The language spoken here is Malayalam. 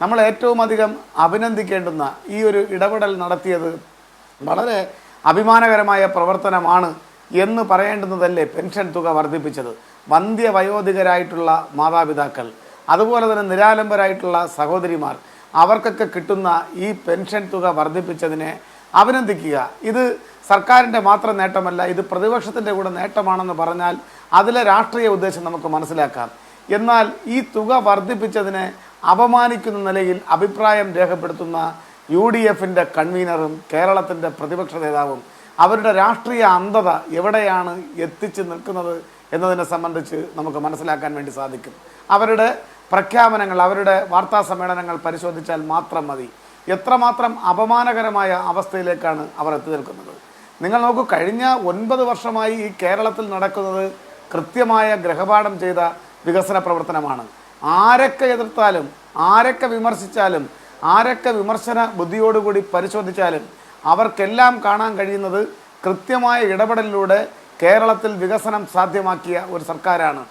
നമ്മൾ ഏറ്റവും അധികം അഭിനന്ദിക്കേണ്ടുന്ന ഈ ഒരു ഇടപെടൽ നടത്തിയത് വളരെ അഭിമാനകരമായ പ്രവർത്തനമാണ് എന്ന് പറയേണ്ടുന്നതല്ലേ പെൻഷൻ തുക വർദ്ധിപ്പിച്ചത്. വന്ധ്യ വയോധികരായിട്ടുള്ള മാതാപിതാക്കൾ അതുപോലെ തന്നെ നിരാലംബരായിട്ടുള്ള സഹോദരിമാർ അവർക്കൊക്കെ കിട്ടുന്ന ഈ പെൻഷൻ തുക വർദ്ധിപ്പിച്ചതിനെ അഭിനന്ദിക്കുക. ഇത് സർക്കാരിന്റെ മാത്രം നേട്ടമല്ല ഇത് പ്രതിപക്ഷത്തിന്റെ കൂടെ നേട്ടമാണെന്ന് പറഞ്ഞാൽ അതിലെ രാഷ്ട്രീയ ഉദ്ദേശം നമുക്ക് മനസ്സിലാക്കാം. എന്നാൽ ഈ തുക വർദ്ധിപ്പിച്ചതിനെ അപമാനിക്കുന്ന നിലയിൽ അഭിപ്രായം രേഖപ്പെടുത്തുന്ന യു ഡി എഫിന്റെ കൺവീനറും കേരളത്തിന്റെ പ്രതിപക്ഷ നേതാവും അവരുടെ രാഷ്ട്രീയ അന്ധത എവിടെയാണ് എത്തിച്ചു നിൽക്കുന്നത് എന്നതിനെ സംബന്ധിച്ച് നമുക്ക് മനസ്സിലാക്കാൻ വേണ്ടി സാധിക്കും. അവരുടെ പ്രഖ്യാപനങ്ങൾ അവരുടെ വാർത്താ സമ്മേളനങ്ങൾ പരിശോധിച്ചാൽ മാത്രം മതി. എത്രമാത്രം അപമാനകരമായ അവസ്ഥയിലേക്കാണ് അവർ എത്തി നിൽക്കുന്നത്. നിങ്ങൾ നോക്കൂ കഴിഞ്ഞ ഒൻപത് വർഷമായി ഈ കേരളത്തിൽ നടക്കുന്നത് കൃത്യമായ ഗ്രഹപാഠം ചെയ്ത വികസന പ്രവർത്തനമാണ്. ആരൊക്കെ എതിർത്താലും ആരൊക്കെ വിമർശിച്ചാലും ആരൊക്കെ വിമർശന ബുദ്ധിയോടുകൂടി പരിശോധിച്ചാലും അവർക്കെല്ലാം കാണാൻ കഴിയുന്നത് കൃത്യമായ ഇടപെടലിലൂടെ കേരളത്തിൽ വികസനം സാധ്യമാക്കിയ ഒരു സർക്കാരാണ്.